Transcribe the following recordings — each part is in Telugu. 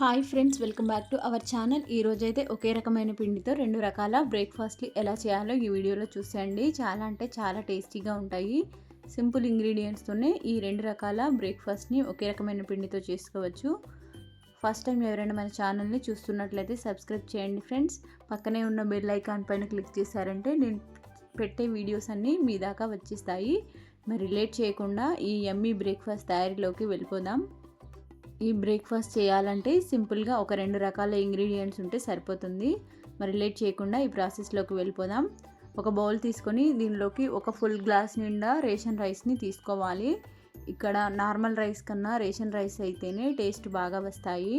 Hi friends welcome back to our channel. ఈ రోజైతే ఒకే రకమైన పిండితో రెండు రకాల బ్రేక్ఫాస్ట్లు ఎలా చేయాలో ఈ వీడియోలో చూసేయండి. చాలా అంటే చాలా టేస్టీగా ఉంటాయి. సింపుల్ ఇంగ్రీడియంట్స్తోనే ఈ రెండు రకాల బ్రేక్ఫాస్ట్ని ఒకే రకమైన పిండితో చేసుకోవచ్చు. ఫస్ట్ టైం ఎవరైనా మన ఛానల్ని చూస్తున్నట్లయితే సబ్స్క్రైబ్ చేయండి ఫ్రెండ్స్. పక్కనే ఉన్న బెల్ ఐకాన్ పైన క్లిక్ చేశారంటే నేను పెట్టే వీడియోస్ అన్నీ మీ దాకా వచ్చేస్తాయి. మరి లేట్ చేయకుండా ఈ ఎమ్మీ బ్రేక్ఫాస్ట్ తయారీలోకి వెళ్ళిపోదాం. ఈ బ్రేక్ఫాస్ట్ చేయాలంటే సింపుల్గా ఒక రెండు రకాల ఇంగ్రీడియంట్స్ ఉంటే సరిపోతుంది. మరి లేట్ చేయకుండా ఈ ప్రాసెస్లోకి వెళ్ళిపోదాం. ఒక బౌల్ తీసుకొని దీనిలోకి ఒక ఫుల్ గ్లాస్ నిండా రేషన్ రైస్ని తీసుకోవాలి. ఇక్కడ నార్మల్ రైస్ కన్నా రేషన్ రైస్ అయితేనే టేస్ట్ బాగా వస్తాయి.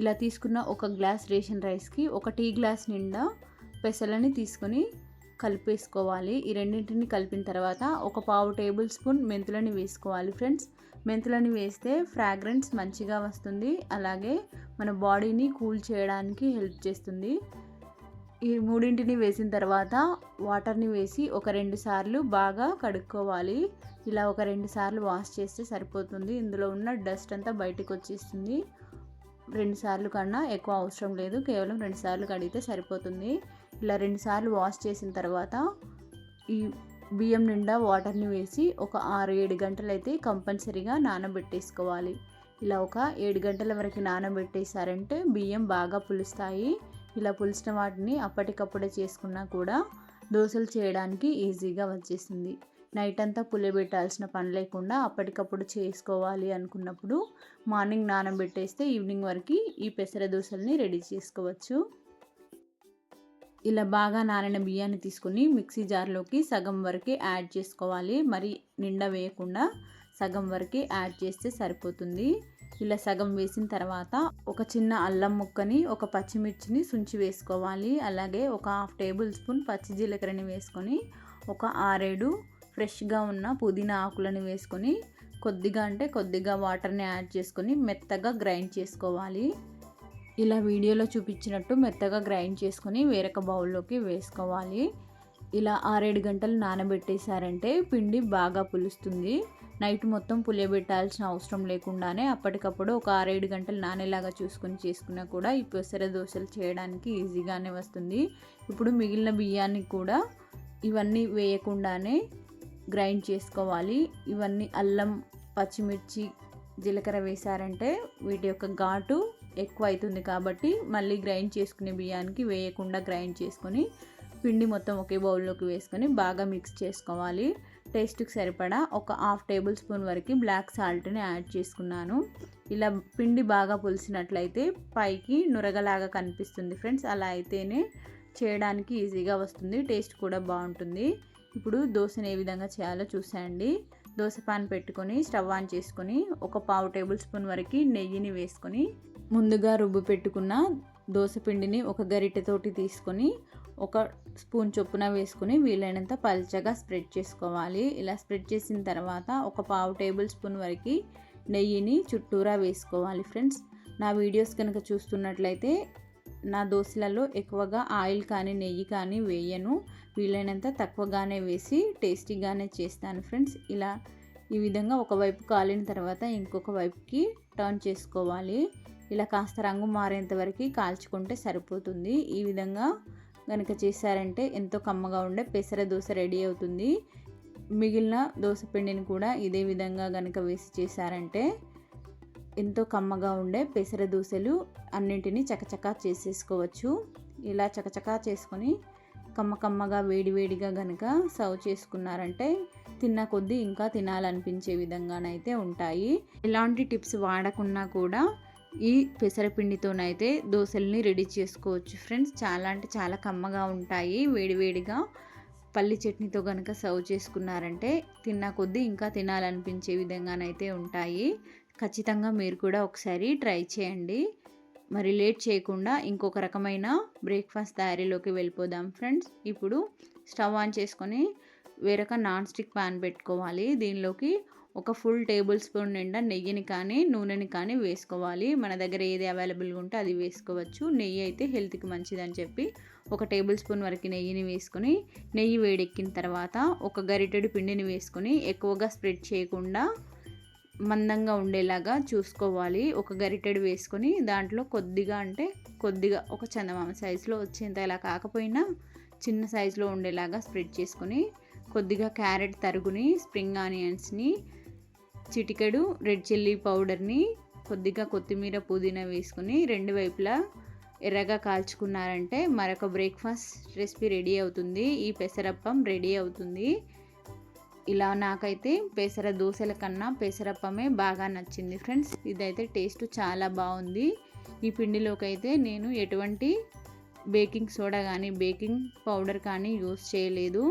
ఇలా తీసుకున్న ఒక గ్లాస్ రేషన్ రైస్కి ఒక టీ గ్లాస్ నిండా పెసలని తీసుకొని కలిపేసుకోవాలి. ఈ రెండింటిని కలిపిన తర్వాత ఒక పావు టేబుల్ స్పూన్ మెంతులని వేసుకోవాలి ఫ్రెండ్స్. మెంతులని వేస్తే ఫ్రాగ్రెన్స్ మంచిగా వస్తుంది. అలాగే మన బాడీని కూల్ చేయడానికి హెల్ప్ చేస్తుంది. ఈ మూడింటిని వేసిన తర్వాత వాటర్ని వేసి ఒక రెండు సార్లు బాగా కడుక్కోవాలి. ఇలా ఒక రెండు సార్లు వాష్ చేస్తే సరిపోతుంది. ఇందులో ఉన్న డస్ట్ అంతా బయటకు వచ్చేస్తుంది. రెండు సార్లు కన్నా ఎక్కువ అవసరం లేదు. కేవలం రెండు సార్లు కడిగితే సరిపోతుంది. ఇలా రెండుసార్లు వాష్ చేసిన తర్వాత ఈ బియ్యం నిండా వాటర్ని వేసి ఒక ఆరు ఏడు గంటలు అయితే కంపల్సరీగా నానబెట్టేసుకోవాలి. ఇలా ఒక ఏడు గంటల వరకు నానబెట్టేశారంటే బియ్యం బాగా పులుస్తాయి. ఇలా పులిసిన వాటిని అప్పటికప్పుడే చేసుకున్నా కూడా దోశలు చేయడానికి ఈజీగా వచ్చేసింది. నైట్ అంతా పులియబెట్టాల్సిన పని లేకుండా అప్పటికప్పుడు చేసుకోవాలి అనుకున్నప్పుడు మార్నింగ్ నానబెట్టేస్తే ఈవినింగ్ వరకు ఈ పెసర దోశల్ని రెడీ చేసుకోవచ్చు. ఇలా బాగా నానిన బియ్యాన్ని తీసుకుని మిక్సీ జార్లోకి సగం వరకే యాడ్ చేసుకోవాలి. మరి నిండా వేయకుండా సగం వరకే యాడ్ చేస్తే సరిపోతుంది. ఇలా సగం వేసిన తర్వాత ఒక చిన్న అల్లం ముక్కని ఒక పచ్చిమిర్చిని సుంచి వేసుకోవాలి. అలాగే ఒక హాఫ్ టేబుల్ స్పూన్ పచ్చి జీలకర్రని వేసుకొని ఒక ఆరేడు ఫ్రెష్గా ఉన్న పుదీనా ఆకులను వేసుకొని కొద్దిగా అంటే కొద్దిగా వాటర్ని యాడ్ చేసుకొని మెత్తగా గ్రైండ్ చేసుకోవాలి. ఇలా వీడియోలో చూపించినట్టు మెత్తగా గ్రైండ్ చేసుకొని వేరొక బౌల్లోకి వేసుకోవాలి. ఇలా ఆరేడు గంటలు నానబెట్టేశారంటే పిండి బాగా పులుస్తుంది. నైట్ మొత్తం పులియబెట్టాల్సిన అవసరం లేకుండానే అప్పటికప్పుడు ఒక ఆరేడు గంటలు నానేలాగా చూసుకొని చేసుకున్నా కూడా ఈ పెసర దోశలు చేయడానికి ఈజీగానే వస్తుంది. ఇప్పుడు మిగిలిన బియ్యాన్ని కూడా ఇవన్నీ వేయకుండానే గ్రైండ్ చేసుకోవాలి. ఇవన్నీ అల్లం పచ్చిమిర్చి జీలకర్ర వేశారంటే వీటి యొక్క ఘాటు ఎక్కువ అవుతుంది కాబట్టి మళ్ళీ గ్రైండ్ చేసుకునే బియ్యానికి వేయకుండా గ్రైండ్ చేసుకొని పిండి మొత్తం ఒకే బౌల్లోకి వేసుకొని బాగా మిక్స్ చేసుకోవాలి. టేస్ట్కి సరిపడా ఒక హాఫ్ టేబుల్ స్పూన్ వరకు బ్లాక్ సాల్ట్ని యాడ్ చేసుకున్నాను. ఇలా పిండి బాగా పులిసినట్లయితే పైకి నురగలాగా కనిపిస్తుంది ఫ్రెండ్స్. అలా అయితేనే చేయడానికి ఈజీగా వస్తుంది టేస్ట్ కూడా బాగుంటుంది. ఇప్పుడు దోశను ఏ విధంగా చేయాలో చూసేయండి. దోశ పాన్ పెట్టుకొని స్టవ్ ఆన్ చేసుకొని ఒక పావు టేబుల్ స్పూన్ వరకు నెయ్యిని వేసుకొని ముందుగా రుబ్బు పెట్టుకున్న దోశ పిండిని ఒక గరిటెతోటి తీసుకొని ఒక స్పూన్ చొప్పున వేసుకొని వీలైనంత పల్చగా స్ప్రెడ్ చేసుకోవాలి. ఇలా స్ప్రెడ్ చేసిన తర్వాత ఒక పావు టేబుల్ స్పూన్ వరకు నెయ్యిని చుట్టూరా వేసుకోవాలి ఫ్రెండ్స్. నా వీడియోస్ కనుక చూస్తున్నట్లయితే నా దోశలలో ఎక్కువగా ఆయిల్ కానీ నెయ్యి కానీ వేయను. వీలైనంత తక్కువగానే వేసి టేస్టీగానే చేస్తాను ఫ్రెండ్స్. ఇలా ఈ విధంగా ఒకవైపు కాలిన తర్వాత ఇంకొక వైపుకి టర్న్ చేసుకోవాలి. ఇలా కాస్త రంగు మారేంత వరకు కాల్చుకుంటే సరిపోతుంది. ఈ విధంగా కనుక చేశారంటే ఎంతో కమ్మగా ఉండే పెసర దోశ రెడీ అవుతుంది. మిగిలిన దోశ పిండిని కూడా ఇదే విధంగా కనుక వేసి చేశారంటే ఎంతో కమ్మగా ఉండే పెసర దోశలు అన్నింటినీ చకచకా చేసేసుకోవచ్చు. ఇలా చకచకా చేసుకొని కమ్మ కమ్మగా వేడివేడిగా కనుక సర్వ్ చేసుకున్నారంటే తిన్న కొద్దీ ఇంకా తినాలనిపించే విధంగానైతే ఉంటాయి. ఎలాంటి టిప్స్ వాడకున్నా కూడా ఈ పెసరపిండితోనైతే దోశల్ని రెడీ చేసుకోవచ్చు ఫ్రెండ్స్. చాలా అంటే చాలా కమ్మగా ఉంటాయి. వేడివేడిగా పల్లి చట్నీతో కనుక సర్వ్ చేసుకున్నారంటే తిన్న కొద్దీ ఇంకా తినాలనిపించే విధంగానైతే ఉంటాయి. ఖచ్చితంగా మీరు కూడా ఒకసారి ట్రై చేయండి. మరి లేట్ చేయకుండా ఇంకొక రకమైన బ్రేక్ఫాస్ట్ తయారీలోకి వెళ్ళిపోదాం ఫ్రెండ్స్. ఇప్పుడు స్టవ్ ఆన్ చేసుకొని వేరొక నాన్ స్టిక్ ప్యాన్ పెట్టుకోవాలి. దీనిలోకి ఒక ఫుల్ టేబుల్ స్పూన్ నిండా నెయ్యిని కానీ నూనెని కానీ వేసుకోవాలి. మన దగ్గర ఏది అవైలబుల్గా ఉంటే అది వేసుకోవచ్చు. నెయ్యి అయితే హెల్త్కి మంచిదని చెప్పి ఒక టేబుల్ స్పూన్ వరకు నెయ్యిని వేసుకొని నెయ్యి వేడెక్కిన తర్వాత ఒక గరిటెడు పిండిని వేసుకొని ఎక్కువగా స్ప్రెడ్ చేయకుండా మందంగా ఉండేలాగా చూసుకోవాలి. ఒక గరిటెడు వేసుకొని దాంట్లో కొద్దిగా అంటే కొద్దిగా ఒక చందమామ సైజులో వచ్చేంత ఇలా కాకపోయినా చిన్న సైజులో ఉండేలాగా స్ప్రెడ్ చేసుకొని కొద్దిగా క్యారెట్ తరుగుని స్ప్రింగ్ ఆనియన్స్ని చిటికెడు రెడ్ చిల్లీ పౌడర్ని కొద్దిగా కొత్తిమీర పుదీనా వేసుకుని రెండు వైపులా ఎర్రగా కాల్చుకున్నారంటే మరొక బ్రేక్ఫాస్ట్ రెసిపీ రెడీ అవుతుంది. ఈ పెసరప్పం రెడీ అవుతుంది. ఇలా నాకైతే పెసర దోశల కన్నా పెసరప్పమే బాగా నచ్చింది ఫ్రెండ్స్. ఇదైతే టేస్ట్ చాలా బాగుంది. ఈ పిండిలోకి అయితే నేను ఎటువంటి బేకింగ్ సోడా కానీ బేకింగ్ పౌడర్ కానీ యూస్ చేయలేదు.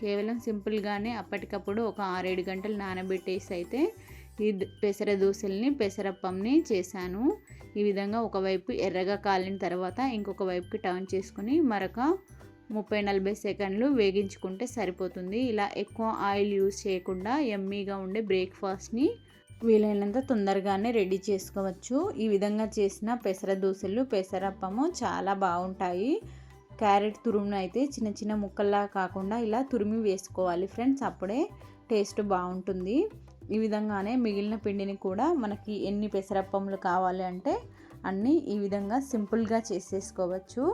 కేవలం సింపుల్గానే అప్పటికప్పుడు ఒక ఆరేడు గంటలు నానబెట్టేసి అయితే ఈ పెసర దోశల్ని పెసరప్పంని చేశాను. ఈ విధంగా ఒకవైపు ఎర్రగా కాలిన తర్వాత ఇంకొక వైపుకి టర్న్ చేసుకుని మరొక ముప్పై నలభై సెకండ్లు వేగించుకుంటే సరిపోతుంది. ఇలా ఎక్కువ ఆయిల్ యూజ్ చేయకుండా ఎమ్మీగా ఉండే బ్రేక్ఫాస్ట్ని వీలైనంత తొందరగానే రెడీ చేసుకోవచ్చు. ఈ విధంగా చేసిన పెసర దోశలు పెసరప్పము చాలా బాగుంటాయి. క్యారెట్ తురుమును అయితే చిన్న చిన్న ముక్కల్లా కాకుండా ఇలా తురిమి వేసుకోవాలి ఫ్రెండ్స్. అప్పుడే టేస్ట్ బాగుంటుంది. ఈ విధంగానే మిగిలిన పిండిని కూడా మనకి ఎన్ని పెసరప్పములు కావాలి అంటే అన్నీ ఈ విధంగా సింపుల్గా చేసేసుకోవచ్చు.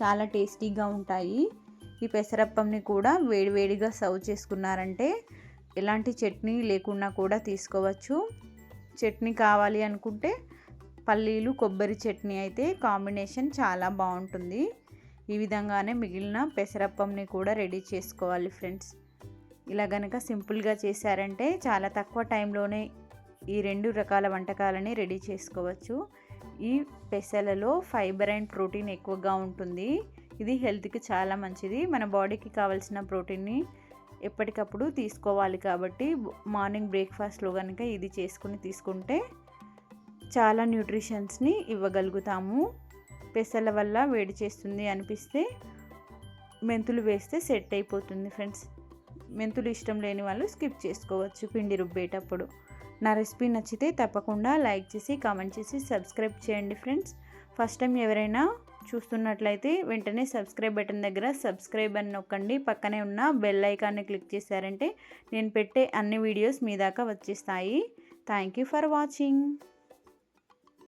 చాలా టేస్టీగా ఉంటాయి. ఈ పెసరప్పంని కూడా వేడివేడిగా సర్వ్ చేసుకున్నారంటే ఎలాంటి చట్నీ లేకుండా కూడా తీసుకోవచ్చు. చట్నీ కావాలి అనుకుంటే పల్లీలు కొబ్బరి చట్నీ అయితే కాంబినేషన్ చాలా బాగుంటుంది. ఈ విధంగానే మిగిలిన పెసరప్పంని కూడా రెడీ చేసుకోవాలి ఫ్రెండ్స్. ఇలా కనుక సింపుల్గా చేశారంటే చాలా తక్కువ టైంలోనే ఈ రెండు రకాల వంటకాలని రెడీ చేసుకోవచ్చు. ఈ పెసలలో ఫైబర్ అండ్ ప్రోటీన్ ఎక్కువగా ఉంటుంది. ఇది హెల్త్కి చాలా మంచిది. మన బాడీకి కావాల్సిన ప్రోటీన్ని ఎప్పటికప్పుడు తీసుకోవాలి కాబట్టి మార్నింగ్ బ్రేక్ఫాస్ట్లో కనుక ఇది చేసుకుని తీసుకుంటే చాలా న్యూట్రిషన్స్ని ఇవ్వగలుగుతాము. పెసల వల్ల వేడి చేస్తుంది అనిపిస్తే మెంతులు వేస్తే సెట్ అయిపోతుంది ఫ్రెండ్స్. మెంతులు ఇష్టం లేని వాళ్ళు స్కిప్ చేసుకోవచ్చు పిండి రుబ్బేటప్పుడు. నా రెసిపీ నచ్చితే తప్పకుండా లైక్ చేసి కామెంట్ చేసి సబ్స్క్రైబ్ చేయండి ఫ్రెండ్స్. ఫస్ట్ టైం ఎవరైనా చూస్తున్నట్లయితే వెంటనే సబ్స్క్రైబ్ బటన్ దగ్గర సబ్స్క్రైబ్ అని నొక్కండి. పక్కనే ఉన్న బెల్ ఐకాన్ని క్లిక్ చేశారంటే నేను పెట్టే అన్ని వీడియోస్ మీ దాకా వచ్చేస్తాయి. Thank you for watching.